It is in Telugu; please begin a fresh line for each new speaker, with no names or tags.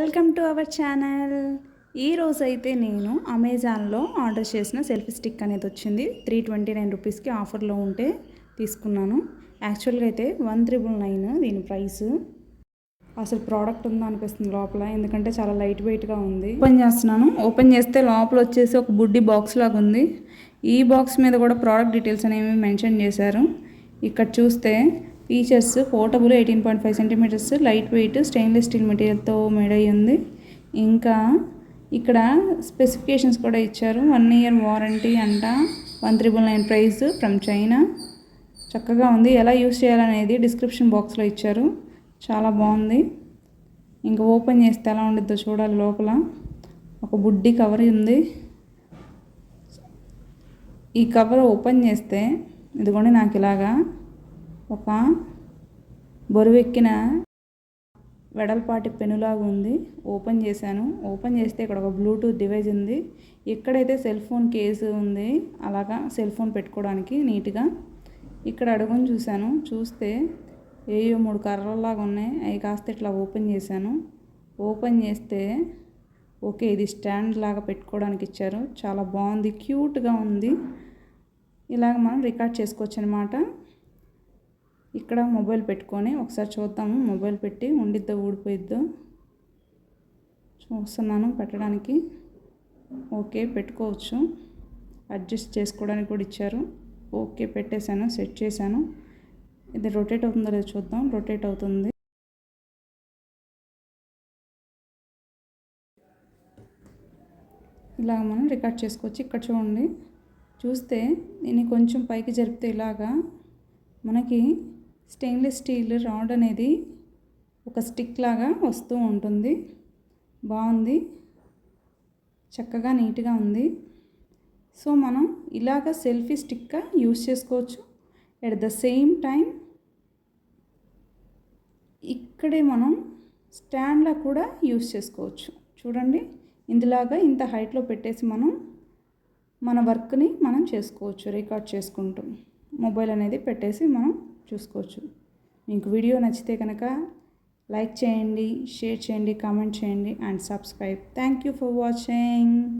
Welcome to our channel. ఈరోజు అయితే నేను అమెజాన్లో ఆర్డర్ చేసిన సెల్ఫీ స్టిక్ అనేది వచ్చింది. త్రీ ట్వంటీ నైన్ రూపీస్కి ఆఫర్లో ఉంటే తీసుకున్నాను. యాక్చువల్గా అయితే వన్ త్రిబుల్ నైన్ దీని ప్రైస్. అసలు ప్రోడక్ట్ ఉందా అనిపిస్తుంది లోపల. ఎందుకంటే చాలా లైట్ వెయిట్గా ఉంది. ఓపెన్ చేస్తున్నాను. ఓపెన్ చేస్తే లోపల వచ్చేసి ఒక బుడ్డి బాక్స్ లాగా ఉంది. ఈ బాక్స్ మీద కూడా ప్రోడక్ట్ డీటెయిల్స్ అనేవి మెన్షన్ చేశారు. ఇక్కడ చూస్తే features portable eighteen point five centimetres light weight stainless steel మెటీరియల్తో made అయ్యి ఉంది. ఇంకా ఇక్కడ స్పెసిఫికేషన్స్ కూడా ఇచ్చారు. వన్ ఇయర్ వారంటీ అంట. One triple nine price from China. చక్కగా ఉంది. ఎలా యూస్ చేయాలనేది డిస్క్రిప్షన్ బాక్స్లో ఇచ్చారు. చాలా బాగుంది. ఇంకా ఓపెన్ చేస్తే ఎలా ఉండిద్దో చూడాలి లోపల. ఒక బుడ్డి కవర్ ఉంది. ఈ కవర్ ఓపెన్ చేస్తే ఇదిగోండి నాకు ఇలాగా ఒక బరువెక్కిన వెడల్పాటి పెనులాగా ఉంది. ఓపెన్ చేశాను. ఓపెన్ చేస్తే ఇక్కడ ఒక బ్లూటూత్ డివైస్ ఉంది. ఇక్కడైతే సెల్ ఫోన్ కేసు ఉంది. అలాగా సెల్ ఫోన్ పెట్టుకోవడానికి నీట్గా. ఇక్కడ అడుగుని చూశాను. చూస్తే ఏయో మూడు కర్రల్లాగా ఉన్నాయి. అవి కాస్త ఇట్లా ఓపెన్ చేశాను. ఓపెన్ చేస్తే ఓకే ఇది స్టాండ్ లాగా పెట్టుకోవడానికి ఇచ్చారు. చాలా బాగుంది. క్యూట్గా ఉంది. ఇలాగ మనం రికార్డ్ చేసుకోవచ్చు అనమాట ఇక్కడ మొబైల్ పెట్టుకొని ఒకసారి చూద్దాము. మొబైల్ పెట్టి ఉండిద్దో ఊడిపోయిద్దో? చూస్తున్నాను పెట్టడానికి. ఓకే పెట్టుకోవచ్చు. అడ్జస్ట్ చేసుకోవడానికి కూడా ఇచ్చారు. ఓకే పెట్టేశాను సెట్ చేశాను. ఇది రొటేట్ అవుతుందో లేదో చూద్దాం. రొటేట్ అవుతుంది. ఇలాగ మనం రికార్డ్ చేసుకోవచ్చు. ఇక్కడ చూడండి. చూస్తే దీన్ని కొంచెం పైకి జరిపితే ఇలాగా మనకి స్టెయిన్లెస్ స్టీల్ రాడ్ అనేది ఒక స్టిక్ లాగా వస్తూ ఉంటుంది. బాగుంది. చక్కగా నీట్గా ఉంది. సో మనం ఇలాగ సెల్ఫీ స్టిక్గా యూస్ చేసుకోవచ్చు. ఎట్ ద సేమ్ టైం ఇక్కడే మనం స్టాండ్లా కూడా యూస్ చేసుకోవచ్చు. చూడండి. ఇందులాగా ఇంత హైట్లో పెట్టేసి మనం మన వర్క్ని మనం చేసుకోవచ్చు రికార్డ్ చేసుకుంటూ. మొబైల్ అనేది పెట్టేసి మనం చూసుకోవచ్చు. మీకు వీడియో నచ్చితే కనుక లైక్ చేయండి షేర్ చేయండి కామెంట్ చేయండి and subscribe. Thank you for watching.